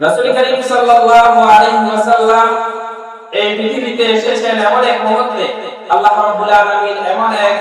রাসূল করিম সাল্লাল্লাহু আলাইহি ওয়াসাল্লাম এই পৃথিবীতে এসেছেন এমন এক মুহূর্তে, আল্লাহ রাব্বুল আলামিন এমন এক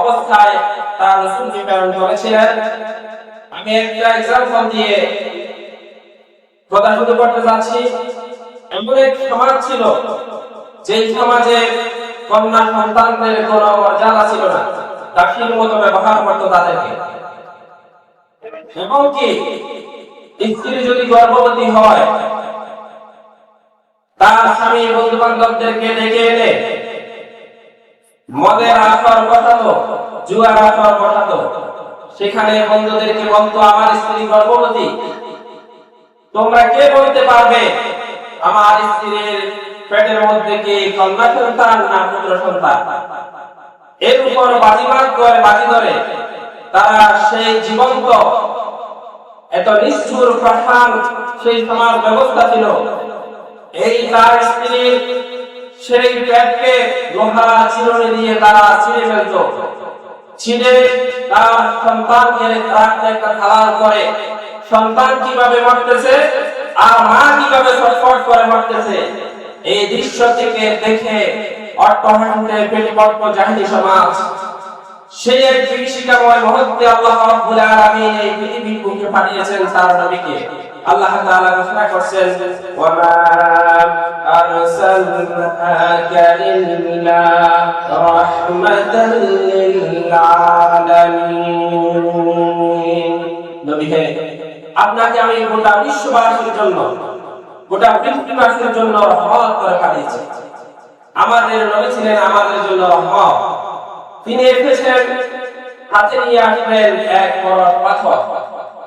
অবস্থায় তার রাসূলকে প্রেরণ করেছিলেন। আমি একটা এক্সাম্পল দিয়ে শুরু করতে যাচ্ছি এমন এক সমাজ ছিল, যেই সমাজে কন্যা সন্তানদের কোনো মর্যাদা ছিল না, দাসীর মতো ব্যবহার করতো তাদেরকে। এবং কি স্ত্রী যদি গর্ভবতী হয়, তার স্বামী বন্ধু বান্ধবদেরকে ডেকে এনে মদের আসর বসাতো, জুয়ার আসর বসাতো। সেখানে বন্ধুদেরকে বলতো, আমার স্ত্রী গর্ভবতী। তোমরা কে বলতে পারবে, আমার স্ত্রীর পেটের মধ্যে কি কন্যা সন্তান না পুত্র সন্তান? এর উপর বাজিমাত করে, বাজি ধরে তারা সেই জীবন্ত এত নিষ্ঠুর প্রধান সেই সমাজ ব্যবস্থা ছিল। এই তার স্ত্রীর সেই পেটকে লোহা চিরুনি দিয়ে তারা ছিঁড়ে ফেলত। ছিঁড়ে তার সন্তানকে একটা থালার করে। সন্তান কীভাবে আর মা কীভাবে করে এই দৃশ্য থেকে দেখে অট্টহান্ডে পেটে পড়ত জাহিলি সমাজ। সেই এক মুহূর্তে আল্লাহ আলামিন এই পৃথিবীর বুকে পাঠিয়েছেন তার নবীকে। আল্লাহ তাআলা ঘোষণা করছেন ওয়া আরসালনাকা ইল্লা আপনাকে আমি গোটা বিশ্ববাসীর জন্য, গোটা পৃথিবীবাসীর জন্য রহমত করে পাঠিয়েছি। আমাদের নবী ছিলেন আমাদের জন্য রহমত। তিনি এসেছেন হাতে নিয়ে আসবেন এক বড় পাথর।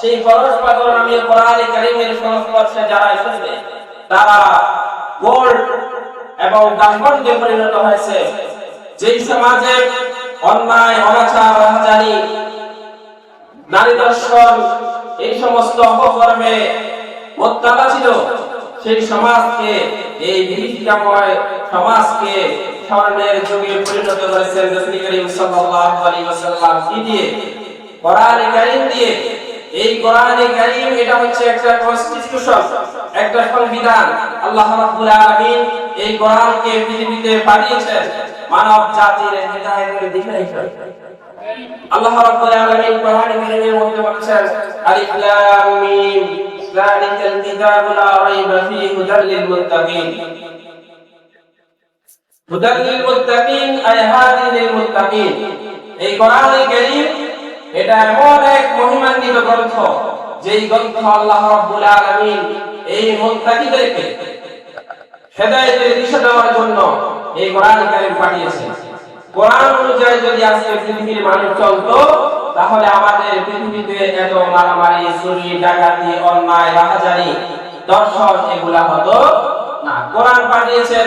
সেই পরশ পাথর আমি কোরআনে কারিমের সংস্পর্শে যারা এসেছে, তারা গোল্ড এবং ডায়মন্ডে পরিণত হয়েছে। যেই সমাজে অন্যায়, অনাচার অনাচারী নারী দর্শন, এই সমস্ত অপকর্মে মোত্তালা ছিল সেই সমাজকে, এই বিভীষিকাময় সমাজকে স্বর্ণের যুগে পরিণত করেছেন রাসূল করিম সাল্লাল্লাহু আলাইহি ওয়াসাল্লাম। কি দিয়ে? কোরআনে কারীম দিয়ে এই কোরআনে কারীম এটা হচ্ছে একটা কনস্টিটিউশন একটা সংবিধান। আল্লাহ রাব্বুল আলামিন এই কোরআনকে পৃথিবীতে পাঠিয়েছেন মানব জাতির হেদায়েতের দিকে আল্লাহ রাব্বুল আলামিন কোরআনে কারীমের মধ্যে বলেছেন, আলিফ লাম মিম, যালিকাল কিতাবু লা রাইবা ফিহি হুদাল লিল মুত্তাকিন। হুদাল লিল মুত্তাকিন আই হাদিল মুত্তাকিন। এই কোরআনে কারীম এটা এমন এক মহিমান্বিত গ্রন্থ, যেই গ্রন্থ আল্লাহ রাব্বুল আলামিন এই মুত্তাকিদেরকে হেদায়েতের দিশা দেওয়ার জন্য এই কোরআন কারীম পাঠিয়েছেন। কোরআন অনুযায়ী যদি আজকে পৃথিবীর মানুষ চলতো, তাহলে আমাদের পৃথিবীতে এত মারামারি, চুরি, ডাকাতি, অন্যায় রাহাজারি দর্শন এগুলা হতো না। কোরআন পাঠিয়েছেন